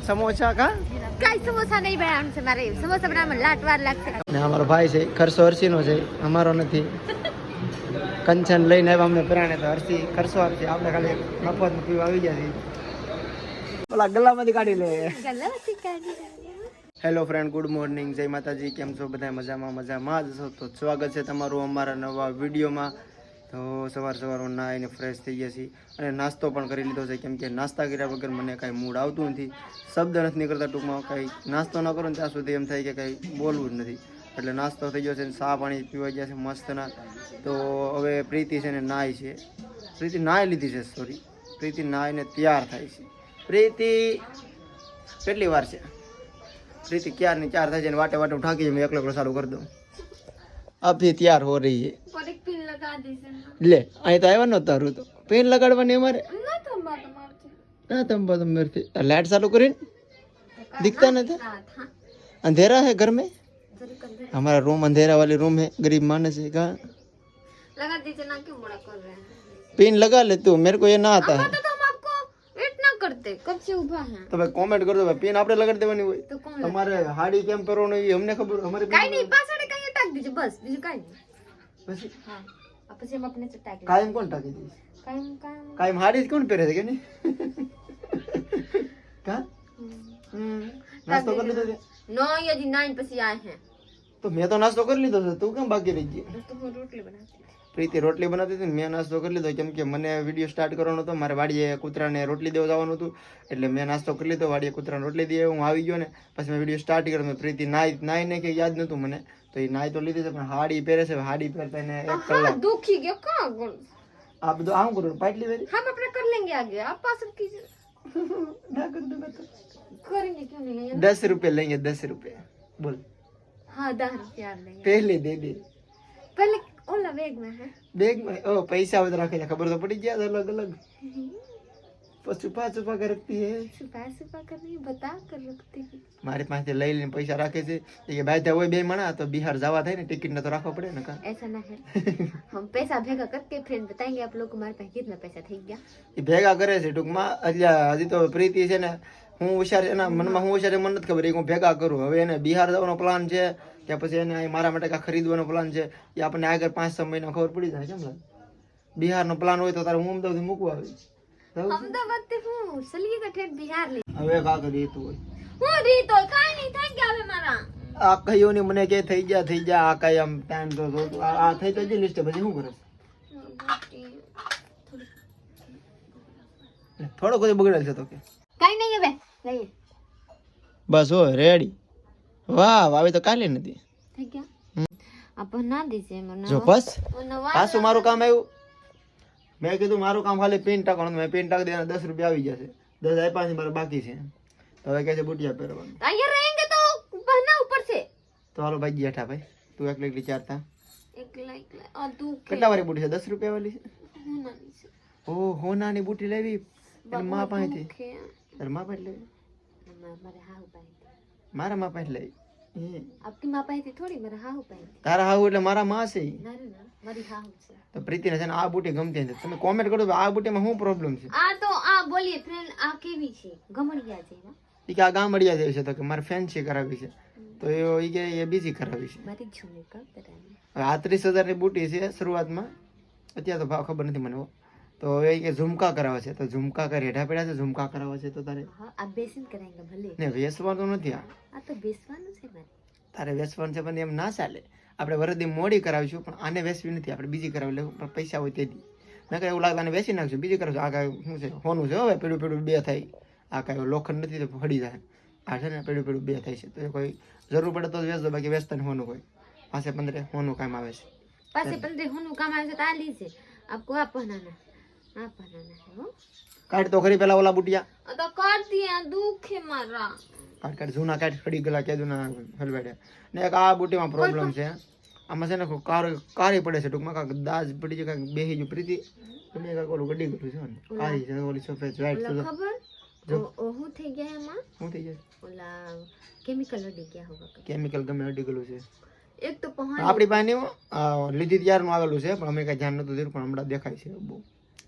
સમોસા કા? કઈ સમોસા નહીં બનાવવાનું છે મારે સમોસા બનાવવામાં લાટવાર લાગશે. ને અમારો ભાઈ છે ખરસો હરસીનો છે અમારો નથી. કંચન લઈને આવ્યા અમને પ્રાણે તો હરસી ખરસો હરસી આપણે ખાલી મફત પીવા આવી ગયા છીએ. ઓલા ગલ્લામાંથી કાઢી લે. ગલ્લામાંથી કાઢી હેલો ફ્રેન્ડ ગુડ મોર્નિંગ જય માતાજી. કેમ છો? બધા મજામાં મજામાં જ છો? તો સ્વાગત છે તમારું અમારા નવા વિડીયોમાં. તો સવાર સવારમાં નાહીને ફ્રેશ થઈ ગયા છીએ. અને નાસ્તો પણ કરી લીધો છે. કેમ કે નાસ્તા કર્યા વગર મને કાંઈ મૂડ આવતું નથી. શબ્દ નથી નીકળતા ટૂંકમાં. કાંઈ નાસ્તો ન કરો ને ત્યાં સુધી એમ થાય કે કાંઈ બોલવું જ નથી. એટલે નાસ્તો થઈ ગયો છે ને સા પાણી પીવા ગયા છે મસ્તના. તો હવે પ્રીતિ છે ને નાહી છે. પ્રીતિ નાહી લીધી છે સોરી પ્રીતિ નાહીને તૈયાર થાય છે. પ્રીતિ, કેટલી વાર છે? પ્રીતિ ક્યારની ચાર થાય છે? ને વાટે વાટે ઢાંકી એકલો એકલો સારું કરી દઉં. અભી તૈયાર હો રહી છે. ले લે અહીં તો આવ્યા નહોતું તારું તો પેન લગાડવાની અમારે ના તંબા તો મેરથી लाइट ચાલુ करें। दिखता नहीं हाँ, था। अंधेरा है घर में? हमारा रूम अंधेरा वाले रूम है गरीब मानस है कहा? लगा दीजिए ना क्यों बड़ा कर रहे हैं। पेन लगा ले तू मेरे को ये ना आता। है तो करते। कब से उभा है? तो भाई कमेंट कर दो भाई पिन आपने लगा देवानी हुई। तो हमारे हाड़ी केम पेरो नहीं हमने खबर हमारे काई नहीं पासड़े काई टाक दीजिए बस दीजिए काई नहीं बस। हाँ। પછી એમ આપણે ટાંકી કાયમ કોણ ટાંકી દઈશ કાયમ કાયમ કાયમ હાડી કોણ પહેરે છે કે નહીં કા હમ નાસ્તો કરી લીધો છે નો યદી નાઈન પછી આ હે તો મેં તો નાસ્તો કરી લીધો છે તું કેમ બાકી રહી ગયો તો હું રોટલી બનાવતી પ્રીતિ રોટલી બનાવતી હતી મેં નાસ્તો કરી લીધો કેમ કે મને વીડિયો સ્ટાર્ટ કરવાનો હતો મારે વાડીએ કૂતરાને રોટલી દેવા જવાનું હતું એટલે મેં નાસ્તો કરી લીધો વાડીએ કૂતરાને રોટલી દે હું આવી ગયો ને પછી મેં વીડિયો સ્ટાર્ટ કર્યો પ્રીતિ નાઈ નાઈને કે યાદ નહોતું મને. તો એ નાઈ તો લીધી છે પણ હાડી પહેરે છે હાડી પહેરતા એને એક કલાક. દુખી ગયો કા ગુણ આ બધું આમ કરું પાટલી પહેરી? હમ આપણે કર લેંગે આગે આપ પાસ की ના કર દો તો. करेंगे क्यों नहीं दस रुपए लेंगे दस रुपए बोल हाँ दस रुपया लेंगे पहले दे दे पहले ओला बैग में है बैग में ओ पैसा उधर रखे खबर तो पड़ी गया अलग अलग પછી છુપા છુપા કે રખતી હે छुपा छुपा कर नहीं बता कर रखते हैं મારી પાસે લઈ લઈને પૈસા રાખે છે એ કે ભાઈ હોય બે મણા તો બિહાર જવા થાય ને ટિકિટ ને તો રાખવા પડે ને કા ऐसा ना है हम पैसा भेगा करके फिर बताएंगे आप लोग को हमारे पास कितना पैसा થઈ ગયા એ ભેગા કરે છે ટૂંકમાં એટલે હજી તો પ્રીતિ છે ને હું હોશિયાર એના મનમાં હું હોશિયાર છે, મને નથી ખબર એ હું ભેગા કરું હવે એને બિહાર જવાનો પ્લાન છે કે પછી એને અહીં મારા માટે કાંઈ ખરીદવાનો પ્લાન છે એ આપણને આગળ પાંચ છ મહિના ખબર પડી જાય કેમ લાગે બિહારનો પ્લાન હોય તો તારે હું અમદાવાદથી મૂકવા આવી જવું છે? અમદાવાદથી હું તો ઠેઠ બિહાર લઈ હવે કા કરી તું હોય. હું રહી તો કાઈ નહીં થઈ ગયા હવે મારા. આ કયો ને મને કે થઈ ગયા થઈ ગયા આ કઈ આમ ટાઈમ તો જો- આ થઈ તો જ લિસ્ટ પછી શું કરે? થોડો કોઈ બગડેલ છે તો કે. કાઈ નહીં હવે લઈએ બસ હો રેડી વાહ વાવી તો કાલે નથી. થઈ ગયા? આ ના દીજે મને જો બસ. પાછું મારું કામ આવ્યું. મેં કીધું મારું કામ ખાલી પિન ટાકવાનું મેં પિન ટાકી દેવાના દસ રૂપિયા આવી જશે. દસ આપ્યા છે મારે બાકી છે. હવે કહે છે બુટિયા પહેરવાનું. અહીંયા રહેંગે તો બહના ઉપર છે? તો હાલો ભાઈ જેઠા ભાઈ. તું એકલી એકલી ચારતા કેટલા વાળી બુટી છે? દસ રૂપિયા વાળી છે? ઓ હોનાની બુટી લેવી. અને માં પાસેથી તારમાં પાસે લેવી? મારા મા પાસે લેવી. આપકી મા પાઈ થોડી? મારા હાહુ પાઈ તારા હાવ એટલે મારા માં છે ના ના મારી હાહુ છે. તો પ્રીતિને છે ને આ બુટી ગમતી નથી તમે કોમેન્ટ કરો આ બુટીમાં શું પ્રોબ્લેમ છે? આ તો આ બોલીએ ફ્રેન્ડ આ કેવી છે? ગમડિયા છે એ કે આ ગામડિયા જેવી છે તો કે મારે ફેન્સી કરાવી છે. તો એ કે એ બીજી કરાવી છે. મારી આ ત્રીસ હજારની બુટી છે શરૂઆતમાં. અત્યારે તો ભાવ ખબર નથી મને. તો હવે એ કે ઝુમકા કરાવે છે. તો ઝુમકા કરે રેઢા પેઢા છે ઝુમકા કરાવે છે તો તારે હા આ બેસીને કરાંગે ભલે. ને વેસવાનું નથી આ. આ તો બેસવાનું છે મારે. તારે વેસવાનું છે પણ એમ ના ચાલે. આપણે વરદી મોડી કરાવીશું પણ આને વેસવી નથી. આપણે બીજી કરાવી લેવું પણ પૈસા હોય તેથી મેં કહ્યું એવું લાગે આને વેચી નાખશું. બીજી કરાવશું. આ કાંઈ શું છે? હોનું છે હવે પેડું પેડું બે થાય. આ કાંઈ લોખંડ નથી તો ફડી જાય. આ છે ને પેડું પેડું બે થાય છે. તો કોઈ જરૂર પડે તો જ વેચજો બાકી વેચતા ને હોનું હોય. પાસે પંદરે હોનું કામ આવે છે. પાસે પંદરે હોનું કામ આવે છે તો આ લીજે આપકો આ કાઢ તો ખરી પેલા ઓલા બુટિયા. તો કાઢ દિયા દુખે મારા. કાઢ કાઢ જૂના કાઢ ખડી ગલા કે જૂના હલવાડે ને એક આ બુટીમાં પ્રોબ્લેમ છે. આમાં છે ને કાર કારી પડે છે ટૂંકમાં. કાંઈક દાજ પડી છે કાંઈક બેહી જો પ્રીતિ. તમે કાંઈક ઓલું ગડી ગયું છે ને. કારી છે ઓલી સફેદ વાઈટ છે. ખબર? હું થઈ ગયા એમાં? હું થઈ જાય ઓલા કેમિકલ અડી ગયા હોગા કેમિકલ ગમે અડી ગયેલું છે. એક તો આપણી પાસે લીધી ત્યારનું આવેલું છે પણ અમે કાંઈ ધ્યાન નતું દીધું પણ હમણાં દેખાય છે બહુ.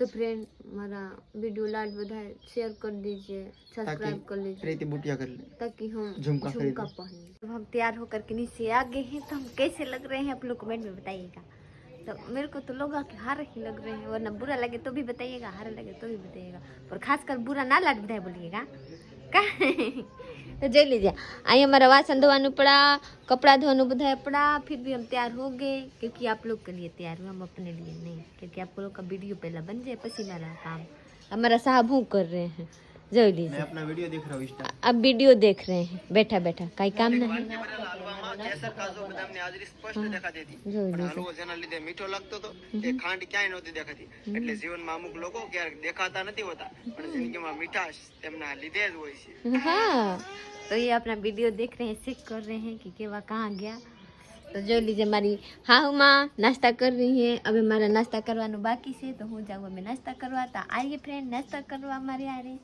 तो फ्रेंड हमारा वीडियो लाइक बधाए शेयर कर दीजिए सब्सक्राइब कर लीजिए। प्रीति बुटिया कर ले। ताकि हम झुमका झुमका खरीदें। पहने। जब हम तैयार होकर के नीचे आ गए हैं तो हम कैसे लग रहे हैं आप लोग कमेंट में बताइएगा। तो मेरे को तो लोग कि हार ही लग रहे हैं वरना बुरा लगे तो भी बताइएगा हार लगे तो भी बताइएगा। और खासकर बुरा ना लाड बधाए बोलिएगा। તો જઈ લીધા અહીંયા મારા વાસણ ધોવાનું પડા कपड़ा धोने बधाए पड़ा फिर भी हम तैयार हो गए क्योंकि आप लोग के लिए तैयार हुए हम अपने लिए नहीं क्योंकि आप लोग का वीडियो पहला बन जाए पसी मेरा काम हमारा साहब हूँ कर रहे हैं जो लीजिए अपना वीडियो देख रहा हूँ अब वीडियो देख रहे हैं बैठा बैठा कई काम नहीं હા તો એ આપણા વીડિયો દેખ રહે हैं કર રહે रहे हैं कि केवा कहाँ તો જોઈ લીજે મારી હાહુમાં નાસ્તા કરી રહી છે હવે મારા નાસ્તા કરવાનું બાકી છે તો હું જાઉં અમે નાસ્તા કરવા તા આઈએ ફ્રેન્ડ નાસ્તા કરવા મારે આ રે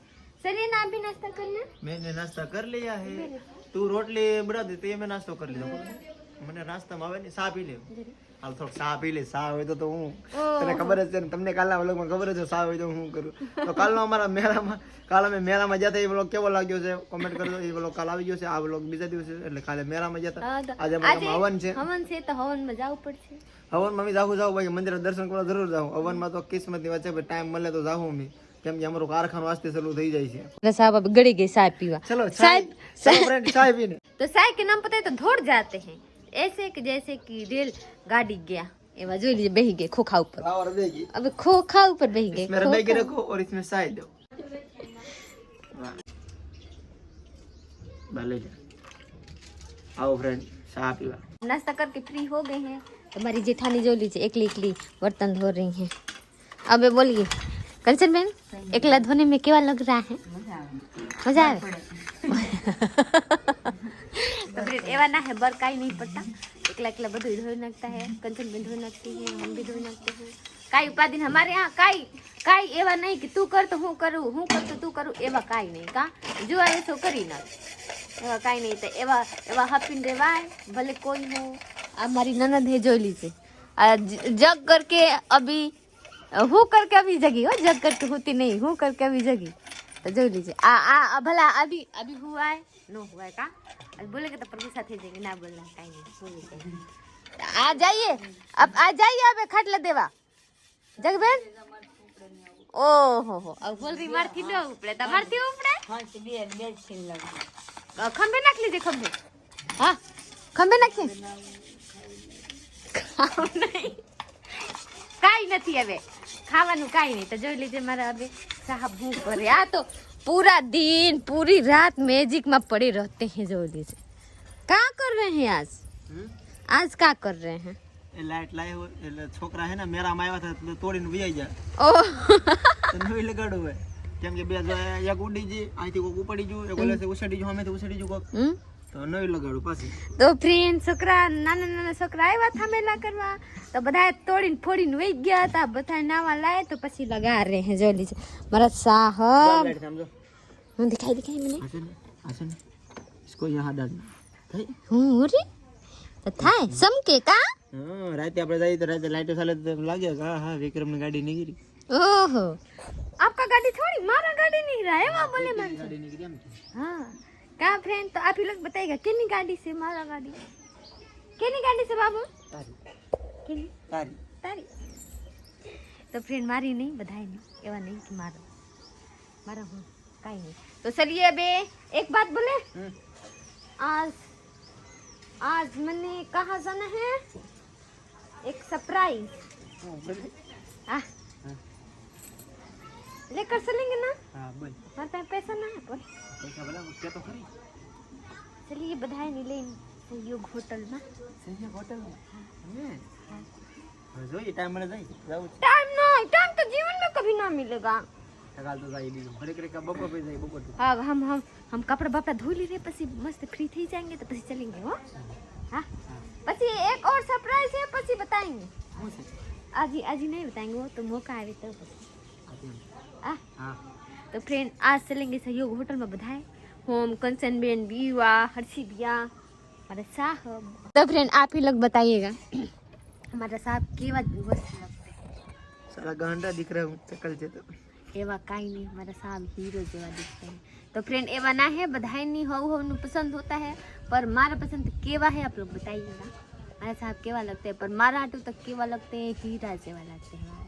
સરીએ ના ભી નાસ્તા કર લે મેં નાસ્તા કર લીયા હે તું રોટલી બડા દેતી મેં નાસ્તો કર લીધો મને નાસ્તામાં આવે ને સા પી લેવું હાલ થોડુંક સા પી લે સા હોય તો હું તને ખબર જ છે ને તમને કાલના વ્લોગમાં ખબર જ સા હોય તો હું કરું. તો કાલનો અમારા મેળામાં કાલ અમે મેળામાં જતા એ વ્લોગ કેવો લાગ્યો છે? કોમેન્ટ કરજો. એ વ્લોગ કાલ આવી ગયો છે આ વ્લોગ બીજા દિવસે. એટલે કાલે મેળામાં જતા આજે અમારા હવન છે. હવન છે તો હવનમાં જવું પડશે. હવનમાં અમે જાવું જાવું ભાઈ મંદિર દર્શન કરવા જરૂર જાવું હવનમાં તો કિસ્મતની વાત છે ટાઈમ મળે તો જાવું અમે. કેમ કે અમારું કારખાનું આસ્તે શરૂ થઈ જાય છે. અને સાહેબ ગળી ગઈ સાહેબ પીવા. ચલો સાહેબ સાહેબ તો સાહેબ કે નામ પતા તો ધોળ જાતે હૈ. એસે કે જૈસે કે રેલ ગાડી ગયા એમાં જોઈ લીજે બેહી ગઈ ખોખા ઉપર अब खोखा ऊपर बह गए मेरा बैग रखो और इसमें साइड दो। भले जा। आओ फ्रेंड चाय पीवा। नाश्ता करके फ्री हो गए हैं तो हमारी जेठानी जो लीजिए एकली एकली बर्तन धो रही हैं। अब बोलिए कंचन बहन एकला धोने में केवा लग रहा है? मज़ा आ रहा है તબરીત એવા ના હે બર કાંઈ નહીં પડતા. એકલા એકલા બધું ધોઈ નાખતા હે કંચન બી ધોઈ નાખતી હે હમ બી ધોઈ નાખતે હે. કાંઈ ઉપાધિ હમારે યહાં કાંઈ કાંઈ એવા નહીં કે તું કર તો હું કરું હું કર તો તું કરું એવા કાંઈ નહીં કા? જો આવે તો કરી નાખ. એવા કાંઈ નહીં. તો એવા એવા હપીને રેવાય ભલે કોઈ હો. આ મારી નનદ હે જોઈ લીધી આ જગ કરકે અભી હું કરકે અભી જગી હો જગ કરકે હોતી નહીં હું કરકે અભી જગી. જોઈ લીજે આ આ ભલા અભી અભી હુઆય નો હુઆય કા? બોલે કે તો પ્રભુ સાથે જઈએ ના બોલના કાંઈ નહીં આ જઈએ? અબ આ જઈએ હવે ખાટલા દેવા. જગબેન ઓહો હો. આ બોલ રી મારથી ન ઉપડે. તમારથી ઉપડે? હા તે બે બે છીન લાગે. ખંભે નાખ લેજે ખંભે. હા? ખંભે નાખી ખાવ નહીં. કાઈ નથી હવે. ખાવાનું કાઈ નહીં. તો જોઈ લેજે મારા હવે સાહેબ ભૂખ કરે આ તો पूरा दिन पूरी रात मैजिक में पड़े रहते हैं जो लीजिए क्या कर रहे हैं आज आज क्या कर रहे हैं એ લાઈટ લાવ્યો હોય એટલે છોકરા હે ને મેરામાં આવ્યા હતા એટલે તોડીને વહી જાય ओह તો નવી લગાડવું હોય કેમ કે બે જો એક ઉડી ગઈ અહીંથી કોક ઉપડી ગયું એક ઓલેથી ઉછળી ગયું સામેથી ઉછળી ગયું કોક હમ? તો નવી લગાડું પાછી તો ફ્રેન્ડ છોકરા નાના નાના છોકરા આવ્યા હતા મેલા કરવા તો બધા તોડીને ફોડીને વહી ગયા હતા બધા નાવા લાય તો પછી લગા રહે હે જો લીજે મારા સાહબ લાઈટ સમજો હું દિખાઈ દિખાઈ મને આશે ને આશે ને इसको यहाँ डालना થઈ હું રે તો થાય સમકે કા હા રાતે આપણે જઈએ તો રાતે લાઈટો ચાલે તો એમ લાગે કે હા હા વિક્રમની ગાડી નીકળી ओहो आपका गाड़ी थोड़ी मारा गाड़ी नहीं रहा है वहाँ बोले मन ગાડી નીકળી એમ हाँ क्या फ्रेंड तो आप ही लोग बताइएगा कितनी गाड़ी से मारा गाड़ी कितनी गाड़ी से बाबू તારી कितनी તારી તારી તો ફ્રેન્ડ મારી નહીં બધાય નહીં એવા નહીં કે મારો મારા હું पता ही नहीं। तो चलिए अबे एक बात बोले? आज आज मैंने कहा जाना है? एक सरप्राइज़ हाँ। लेकर चलेंगे ना? हाँ पैसा ना बोल। तो चलिए बधाई मिले सहयोग होटल में। सहयोग होटल में? हाँ। टाइम ना टाइम तो जीवन में कभी ना मिलेगा। તો જાય બીજું ઘરે ઘરે બપોર પછી જાય બપોર अब हम हम हम कपड़ा बपड़ा धो ले रहे પછી मस्त फ्री थी जाएंगे तो પછી चलेंगे हो हाँ પછી एक और सरप्राइज है પછી बताएंगे आज ही आज ही नहीं बताएंगे वो तो मौका आवे तो પછી आ હા तो फ्रेंड आज चलेंगे सहयोग होटल में बधाए होम कंचन बेन बीवा हर्षी भैया हमारे साहब तो फ्रेंड आप ही लोग बताइएगा हमारा साहब केवा मस्त लगते हैं સાલા ગાંડા દીકરા હું ચકલ છે તો એવા કાંઈ નહીં हमारा साहब हीरो જેવા दिखते हैं तो फ्रेंड एवा ना है बधाई नहीं हो हो पसंद होता है पर मारा पसंद केवा है आप लोग बताइएगा हमारे साहब केवा लगते हैं पर मारा हाटू तक केवा लगते हैं हीरा जेवा लगते हैं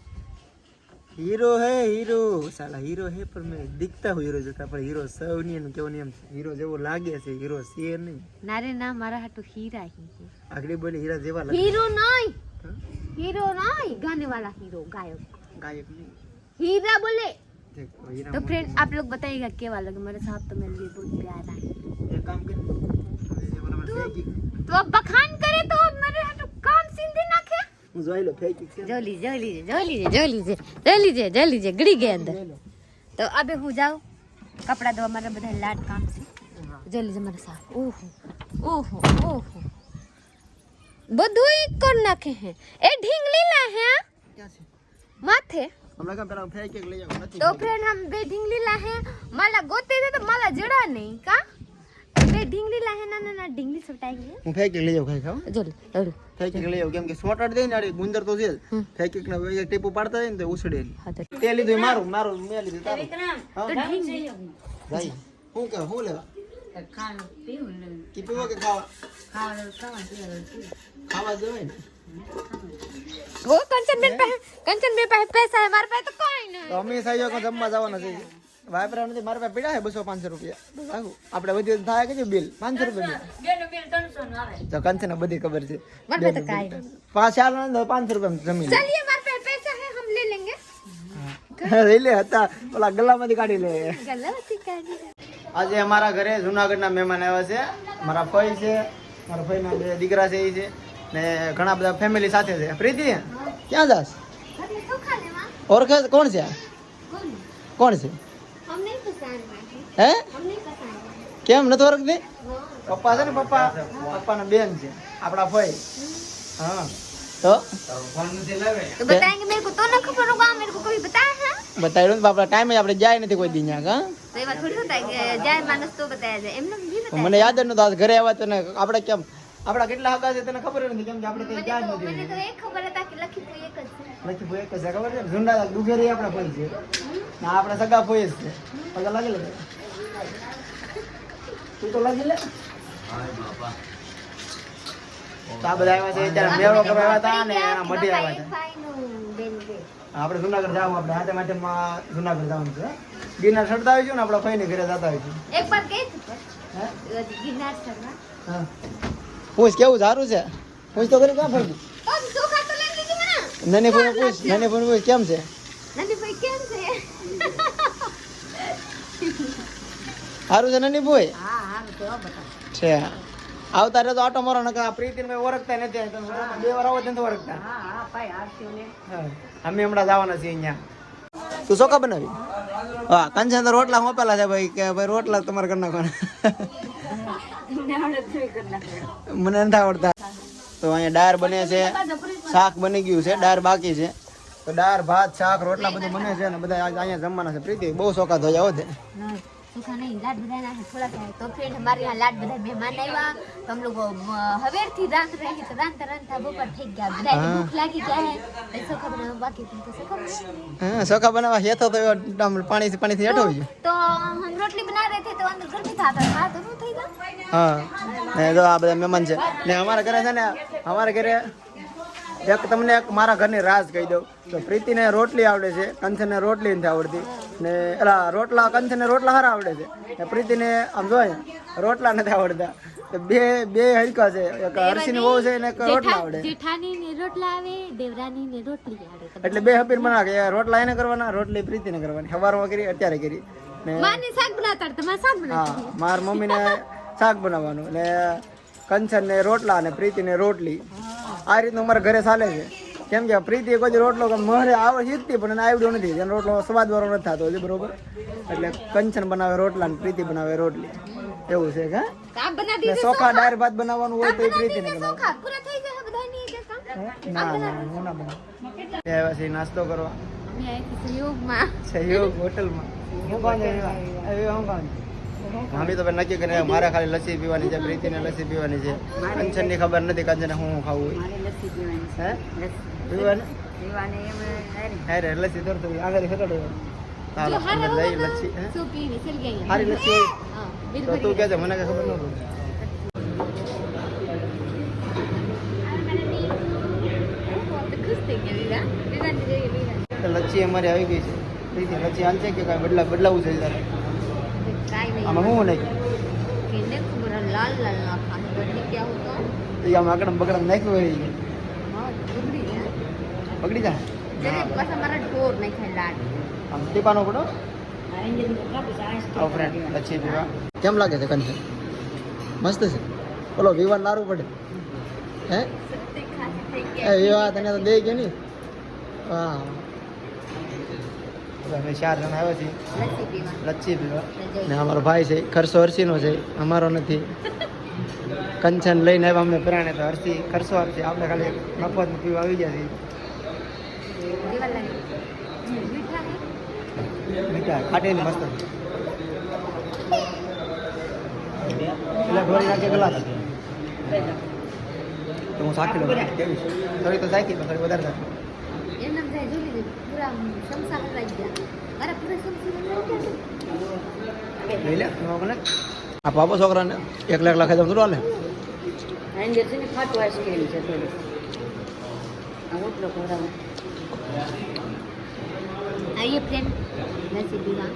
હીરો હે હીરો સાલા હીરો હે પણ મેં દીખતા હું હીરો જતા પણ હીરો સૌની એનું કેવું નિયમ છે હીરો જેવો લાગે છે હીરો છે નહીં नारे ना मारा हाटू हीरा ही है આગળ બોલી હીરા જેવા લાગે हीरो नहीं हाँ? हीरो नहीं गाने वाला हीरो गायक ગાયક નહીં हीरा बोले देख, हीरा तो मोती फ्रेंड आप लोग बताइएगा केवा लगे मेरे साहब तो मेरे लिए बहुत प्यारा है એક કામ કર હવે બરાબર ફેંકી तो अब बखान करे तो अब मेरे हाटू काम सीधे नाखे હું જોઈ લો ફેંકી છે जो लीजिए जो लीजिए जो लीजिए जो लीजिए जो लीजिए जो लीजिए गड़ी गए अंदर લઈ લો तो अबे હું જાઉં કપડા ધોવા મારા બધા લાડ કામ છે જો લીજે મારા સાહેબ ઓહો ઓહો ઓહો બધું એક કરી નાખે હે એ ઢીંગલી લા હે આ? ક્યાં છે માથે હમણાં કામ પેલા ફેંકી લઈ આવું નથી તો ફ્રેન્ડ હમ બે ઢીંગલી લા હે. માલા ગોતે દે તો માલા જડા નહીં કા? બે ઢીંગલી લાહે ના ના ના ઢીંગલી સટાઈ હું ફેંકી લઈ આવું ખાઈ ખાવ. જો લે ફેક ફેંકી લઈ આવું કેમ કે સોટાડ દે ને આડી ગુંદર તો જેલ ફેક એક ને એક ટીપો પાડતા દે ને તો ઉછળે હા તે લીધું મારું મારું મેં લીધું તારું. તો ઢીંગલી. ભાઈ હું કે હું લેવા? કી પીવો કે ખાવા? ખાવા જવાય ને. ઓ કંચનબેન પે કંચનબેન પાસે પૈસા હે મારા પાસે તો કોઈ નહીં. અમે સાઈજો કો જમવા જવાના છે વાપરા નથી મારા પાસે પીડા છે બસો પાંચસો રૂપિયા. રાખું. આપણે બધી થાય કે બિલ પાંચસો રૂપિયા તો કંચન બધી ખબર છે. પાંચ ચાર પાંચસો રૂપિયા જમીન લઈ લે હતા. પેલા ગલ્લામાંથી કાઢી લે. આજે અમારા ઘરે જુનાગઢના મહેમાન આવ્યા છે. મારા ફઈ છે. મારા ફઈના દીકરા છે એ છે. ને ઘણા બધા ફેમિલી સાથે છે. પ્રીતિ ક્યાં જાસ ઓળખે કોણ છે? કોણ? છે? હે? કેમ નથી ઓળખતી પપ્પા છે ને પપ્પા? પપ્પાના બેન છે આપણા ભાઈ. હા. તો? બતાવ્યું બાપડા ટાઈમે આપણે જાય નથી કોઈ દિન હા મને યાદ જ નતું ઘરે આવ્યા તો આપણે કેમ આપણા કેટલા હકા છે તને ખબર નથી કેમ કે આપણે કઈ ગયા જ નથી મને તો એક ખબર હતા કે લખી પોઈ એક જ છે. લખી પોઈ એક જ છે ખબર છે? ઝુંડા દુઘેરી આપણા પોઈ છે. ના આપણા સગા પોઈ જ છે. પગા લાગી લે. તું તો લાગી લે. તા બધા આવ્યા છે ત્યારે મેળો કરવા આવ્યા હતા ને એના મઢે આવ્યા છે આપણે જુનાગઢ જવું આપણે હાથે માટે જુનાગઢ જવાનું છે. ગિરનાર ચડતા આવીશું ને આપણા ફઈને ઘરે જતા આવીશું. એક વાર કહી હે? ગિરનાર ચડવા હા. પૂછ કેવું સારું છે? પૂછ તો કરી ક્યાં ફરી નને ફોન પૂછ નને ફોન પૂછ કેમ છે? સારું છે? નની ભાઈ છે આવતા રે તો ઓટો મારો નકર આ પ્રીતિ ભાઈ ઓળખતા નથી. બે વાર આવો તો ઓળખતા. અમે હમણાં જવાના છીએ અહીંયા. તું ચોખા બનાવી? હા કંચન તો રોટલા મોપેલા છે ભાઈ કે ભાઈ રોટલા તમારે કરી નાખવાના. મને નથી આવડતા. તો અહીંયા દાળ બને છે. શાક બની ગયું છે દાળ બાકી છે. તો દાળ ભાત શાક રોટલા બધું બને છે અને બધા આજ અહીંયા જમવાના છે. પ્રીતિ બહુ શોખા થયા હો તે. सूखा नहीं लाड बधाना है थोड़ा सा है तो फ्रेंड हमारे यहाँ लाड बधाई मेहमान आया तो हम लोग हवेर थी रांध रहे हैं तो रांधता रांधता बपर ठेक गया बधाई हाँ। भूख लगी क्या है तो सोखा बनाओ बाकी तुम तो सोखा बनाओ। હા શોખા બનાવવા હેતો તો એવો આમ પાણીથી પાણીથી હેઠો છે तो हम रोटली बना रहे थे तो अंदर गर्मी था तो हाथ तो नहीं था હા ને જો આ બધા મહેમાન છે ને અમારા ઘરે છે ને અમારા ઘરે એક તમને એક મારા ઘરની રાજ કહી દઉં તો પ્રીતિને રોટલી આવડે છે કંચનને રોટલી નથી આવડતી. ને એલા રોટલા કંથને રોટલા સારા આવડે છે. ને પ્રીતિને આમ જોઈએ રોટલા નથી આવડતા. તો બે બે હલકા છે. એક હર્ષીની બહુ છે ને એક રોટલા આવડે. જેઠાની ને રોટલા આવે દેવરાની ને રોટલી આવડે એટલે બે હપીર મના કે રોટલા એને કરવાના રોટલી પ્રીતિને કરવાની. સવારમાં કરી અત્યારે કરી. ને માને શાક બનાવતા હતા મારે શાક બનાવતા માર મમ્મીને શાક બનાવવાનું. ને કંચન ને રોટલા અને પ્રીતિને રોટલી. આ રીતનું અમારા ઘરે ચાલે છે. કેમ કે પ્રીતિ કોઈ રોટલો મારે આવડે શીખતી પણ એને આવડ્યો નથી. જેનો રોટલો સ્વાદ વાળો નથી થતો હજી બરોબર? એટલે કંચન બનાવે રોટલા ને પ્રીતિ બનાવે રોટલી. એવું છે કે ને ચોખા દાળ ભાત બનાવવાનું હોય તો એ રીતે ને હે? ના ના હું ના બનાવું. એ આવ્યા છે નાસ્તો કરવા. સહયોગ હોટલમાં. હું કોણ હું કોણ મમ્મી તો નક્કી કરીને મારે ખાલી લસ્સી પીવાની છે પ્રીતિને લસ્સી પીવાની છે. કંચનની ખબર નથી કંચને હું ખાવું હે? આગળ હાલો અંદર લઈ લસ્સી? પીવી? હારી લસ્સી હોય હા બિલ તો તું કે મને કઈ ખબર ન પડે તો લચ્છી અમારી આવી ગઈ છે. પ્રીતિ લચ્છી હાલશે કે કાંઈ બદલા બદલાવું છે તારે કાઈ નહીં. આમાં શું નહીં કેને ખબર આ લાલ લાલ નાખા. તો આમ આગળ બકડમ નાખ્યું હોય પાછા લાડ. આમ ટીપાનો પડો. ફ્રેન્ડ પીવા. કેમ લાગે છે કંચન મસ્ત છે. બોલો વિવાન લારું પડે. હે? એ વિવાહ તને તો દે ગયો ને. હા અમે ચાર જણા આવ્યા છીએ. લચ્છી પીવા. ને અમારો ભાઈ છે ખર્ચો હર્ષીનો છે અમારો નથી. કંચન લઈને આવ્યા અમને પ્રાણે તો હર્ષી ખર્ચો આપણે ખાલી મફતમાં પીવા આવી ગયા છીએ. કેવા મીઠા હે મસ્ત. એટલે ઢોરી નાખી તો હું સાકી લઉં કેવી છે થોડી તો પણ થોડી વધારે લે આ પાપો છોકરાને એક લાખ લાખ થોડું હાલે आइए फ्रेंड लस्सी पीवा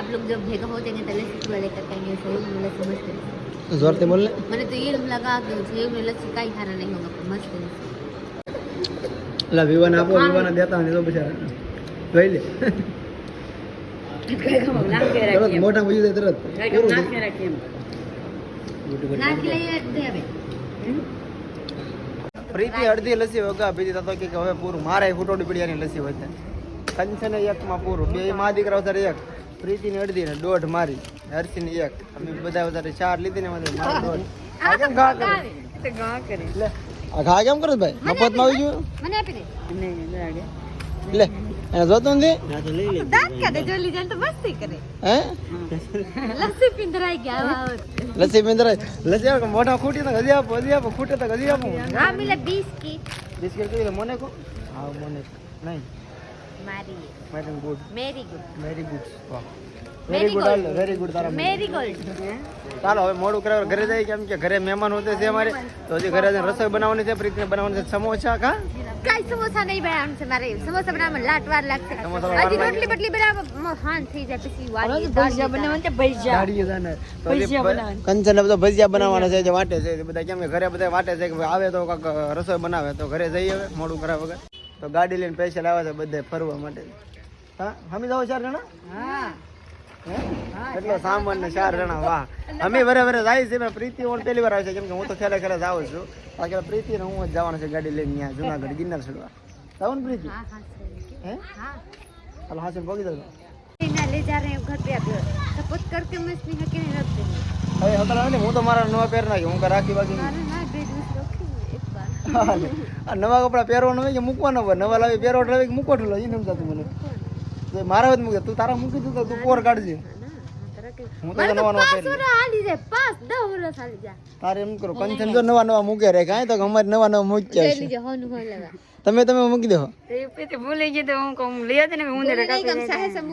आप लोग जब भेगा होते हैं तो लस्सी पीवा लेकर कहेंगे सहयोग में लस्सी मस्त है જોરથી બોલ ને मैंने तो ये लगा कि सहयोग में लस्सी का ही खाना नहीं होगा पर मस्त है એટલે વિવાને આપો વિવાને દેતા નહીં તો પછી લઈ લે તરત મોટા પૂછી દે તરત પૂરું થઈ. ना खिलाइए दे अबे પ્રીતિ અડધી લસી વગા પીધી તો કે હવે પૂરું. મારે ફૂટોડી પીડિયાની લસી વધે કંચને એકમાં પૂરું. બે મા દીકરા વધારે એક. પ્રીતિની અડધી ને દોઢ મારી. હર્ષિની એક. અમે બધા વધારે ચાર લીધી ને વધારે મારી દોઢ. આ કેમ ઘા કરે? ઘા એટલે ઘા કેમ કરો ભાઈ? મફતમાં આવી ગયું? મને આપી દે. નહીં લે એને જોતો નથી? દાંત કાઢે જોલી જાય તો મસ્તી કરે. હે? લસ્સી પિંદરાઈ ગયા લસ્સી પિંદરાઈ લસ્સી આવે મોઢા ખૂટી તો હજી આપો હજી આપો ખૂટે તો હજી આપો. હા મિલે બિસ્કિટ. બિસ્કિટ તો મને કો હા મને નહીં. મોડું કરાવ. ઘરે જાય કેમ કે ઘરે મહેમાન હોતે છે અમારે. તો રસોઈ બનાવવાની છે બનાવવાની છે. સમોસા કઈ સમોસા નહીં બનાવવાનું ભજીયા બનાવવાના છે કંચન બધો ભજીયા બનાવવાના છે વાટે છે. બધા કેમ કે ઘરે બધા વાટે છે આવે તો રસોઈ બનાવે. તો ઘરે જઈએ મોડું કરાવ વગર. તો ગાડી લઈને પૈસા લાવ્યા છે બધે ફરવા માટે. હા? હમી જાઓ ચાર જણા? એટલો સામાન ને ચાર જણા વાહ. અમે વરે વરે જાય છે પણ પ્રીતિ ઓલ પહેલી વાર આવે છે કેમ કે હું તો ખેલે ખેલે જાઉં છું. બાકી પ્રીતિ ને હું જ જવાનું છે ગાડી લઈને ત્યાં જુનાગઢ ગિરનાર ચડવા જાઉં ને પ્રીતિ. હે હાલ હાસન ભોગી દઉં લઈ જા રહે ઘર પે આવ્યો મેં સ્નેહ હવે હતા હું તો મારા નવા પહેર નાખી હું રાખી બાકી નવા કપડા પહેરવાનો હોય કે મૂકવાના હોય? નવા લાવી પહેરવા લાવી કે મૂકવાનું લાવી? એને સમજાતું મને. મારા જ મૂકે તું તારા મૂકી દીધું તું કોર કાઢજે. હું તારે એમ કરો કંચન જો નવા નવા મૂકે રે કાંઈ તો અમારે નવા નવા મૂકી છે. તમે તમે મૂકી દો ને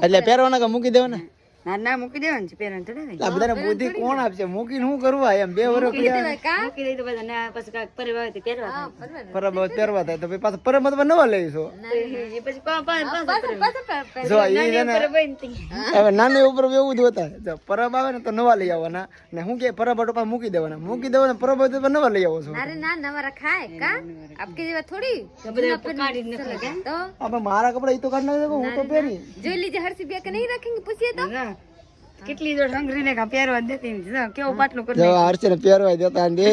એટલે પહેરવાના કે મૂકી દેવાના? મૂકીને કરવા જો નાની ઉપર એવું જ પરબ આવે ને તો નવા લઈ આવવાના. ને હું કે પરબ ટોપા મૂકી દેવાના. મૂકી દેવાના પરબ પર નવા લઈ આવો છો અરે મારા કપડા ઈ તો કાઢ નાખે હું તો પહેરી. જોઈ લીજે હરસી બે કે નહીં રાખેંગે પૂછીએ તો? કેટલી જોડ સંઘરીને કા પહેરવા દેતી નથી. જો કેવું પાટલું કરી જો હર્ષી ને પહેરવા દેતા ને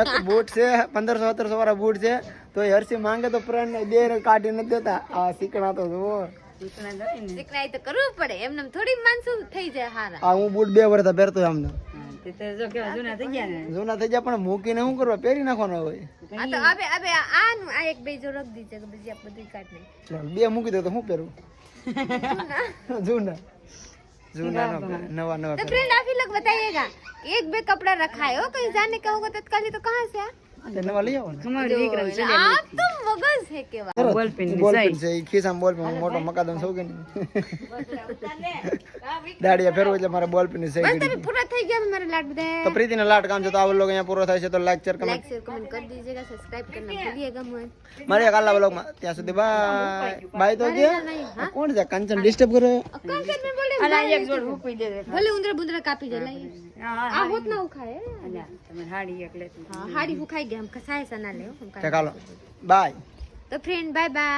એક બૂટ છે પંદરસો સત્તરસો વાળા બૂટ છે તો એ હર્ષી માંગે તો પ્રણ ને બે કાઢી ન દેતા. આ સિકણા તો જુઓ. ને. શીખનાઈ તો કરવું પડે એમને થોડી માનસું થઈ જાય હારા. આ હું બૂટ બે વર્ષ પહેરતો આમને. જો જૂના થઈ ગયા ને. પણ મૂકીને શું કરવા? પહેરી નાખવાનો હોય. તો હવે હવે આ એક બે જો રખ દીજે કે પછી આ બધું કાઢ નહીં બે મૂકી દો તો શું પહેરવું જૂના. जूना नो पहन, नवा नवा तो फ्रेंड आप ही लोग बताइएगा एक बे कपड़ा रखा है हो कहीं जाने का होगा तत्काली तो कहाँ से पहन નવા લઈ આવો તમારી દીકરા છે આ તો મગજ છે કેવા બોલ પેન છે ખિસ્સામાં બોલ પેન મોટો મકાદમ સૌ કે દાડિયા ફેરવો એટલે મારે બોલ પેન છે તમે પૂરા થઈ ગયા મારે લાડ બધા તો પ્રીતિને લાડ કામ છે તો આવો લોકો અહીંયા પૂરો થાય છે તો like share comment like share comment કરી દીજેગા સબસ્ક્રાઇબ કરના ભૂલિયેગા મત મારે કાલા બ્લોગમાં ત્યાં સુધી બાય બાય તો જે કોણ છે કંચન ડિસ્ટર્બ કરે કંચન મે બોલે અલા એક જોડ હુકવી દે ભલે ઉંદર બુંદર કાપી દે લાઈ આ હોત ના ઉખાય તમે હાડી એક લેતી હાડી ઉખાઈ ગયા હમ કસાય સના લે બાય. તો ફ્રેન્ડ બાય બાય